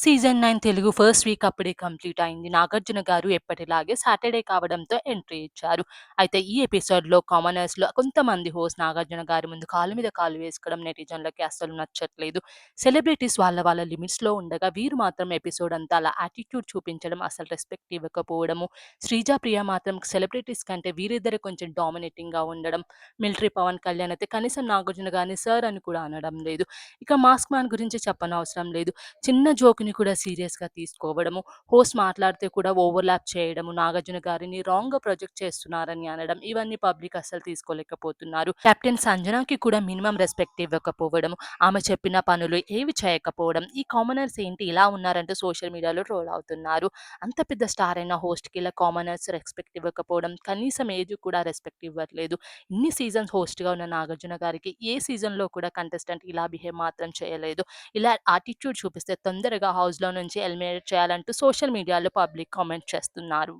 Season nine Telugu first week అప్పుడే complete అయింది. నాగార్జున గారు ఎప్పటిలాగే సాటర్‌డే కావడంతో ఎంట్రీ ఇచ్చారు. అయితే ఈ ఎపిసోడ్‌లో కామనర్స్‌లో కొంతమంది హోస్ట్ నాగార్జున గారి ముందు కాలు మీద కాలు వేసుకోవడం నెటిజన్‌లకి అస్సలు నచ్చట్లేదు. సెలబ్రిటీస్ వాళ్ళ వాళ్ళ లిమిట్స్‌లో ఉండగా వీరు మాత్రం ఎపిసోడ్ అంతా అలా యాటిట్యూడ్ చూపించడం, అసలు రెస్పెక్ట్ ఇవ్వకపోవడము. శ్రీజ, ప్రియ మాత్రం సెలబ్రిటీస్ కంటే వీరిద్దరు కొంచెం డామినేటింగ్‌గా ఉండడం. మిలిటరీ పవన్ కళ్యాణ్ అయితే కనీసం నాగార్జున గారిని సార్ అని కూడా అనడం లేదు. ఇక మాస్క్ మ్యాన్ గురించి చెప్పనవసరం లేదు. చిన్న జోక్‌ని కూడా సీరియస్‌గా తీసుకోవడము, హోస్ట్ మాట్లాడితే కూడా ఓవర్‌లాప్ చేయడము, నాగార్జున గారిని రాంగ్‌గా ప్రొజెక్ట్ చేస్తున్నారని అనడం, ఇవన్నీ పబ్లిక్ అస్సలు తీసుకోలేకపోతున్నారు. కెప్టెన్ సంజనాకి కూడా మినిమం రెస్పెక్ట్ ఇవ్వకపోవడం, ఆమె చెప్పిన పనులు ఏవి చేయకపోవడం, ఈ కామనర్స్ ఏంటి ఇలా ఉన్నారంటే సోషల్ మీడియాలో ట్రోల్ అవుతున్నారు. అంత పెద్ద స్టార్ అయిన హోస్ట్‌కి ఇలా కామనర్స్ రెస్పెక్ట్ ఇవ్వకపోవడం, కనీసం ఏజ్ కూడా రెస్పెక్ట్ ఇవ్వట్లేదు. ఇన్ని సీజన్స్ హోస్ట్‌గా ఉన్న నాగార్జున గారికి ఏ సీజన్‌లో కూడా కంటెస్టెంట్ ఇలా బిహేవ్ మాత్రం చేయలేదు. ఇలా యాటిట్యూడ్ చూపిస్తే తొందరగా హౌస్‌లో నుంచి ఎలిమినేట్ చేయాలంటూ సోషల్ మీడియాలో పబ్లిక్ కామెంట్ చేస్తున్నారు.